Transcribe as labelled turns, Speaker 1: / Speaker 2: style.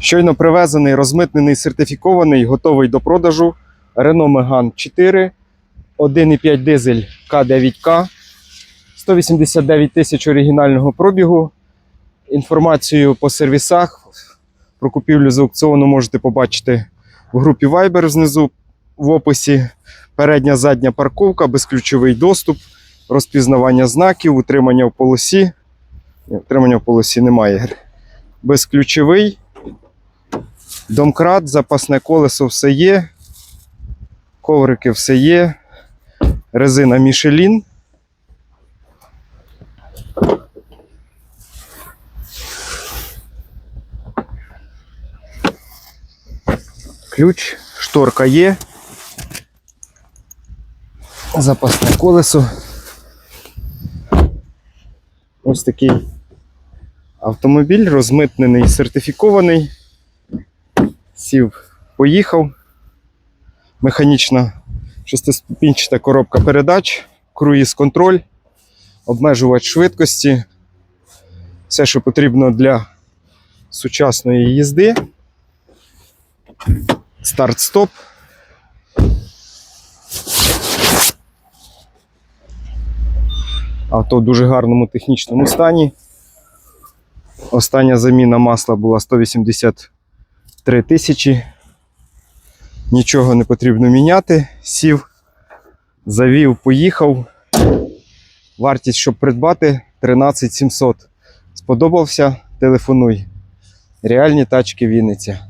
Speaker 1: Щойно привезений, розмитнений, сертифікований, готовий до продажу Renault Megane 4, 1,5 дизель К9К, 189 тисяч оригінального пробігу. Інформацію по сервісах про купівлю з аукціону можете побачити в групі Viber знизу в описі. Передня задня парковка, безключовий доступ, розпізнавання знаків, утримання в полосі. Ні, Утримання в полосі немає. Безключовий. Домкрат, запасне колесо все є. Коврики все є. Резина Мішелін. Ключ, шторка є. Запасне колесо. Ось такий автомобіль розмитнений, сертифікований. Сів, поїхав. Механічна шестиступінчата коробка передач, круїз контроль, обмежувач швидкості. Все, що потрібно для сучасної їзди. Старт-стоп. Авто в дуже гарному технічному стані. Остання заміна масла була 183 тисячі. Нічого не потрібно міняти. Сів, завів, поїхав. Вартість, щоб придбати 13 700. Сподобався? Телефонуй. Реальні тачки Вінниця.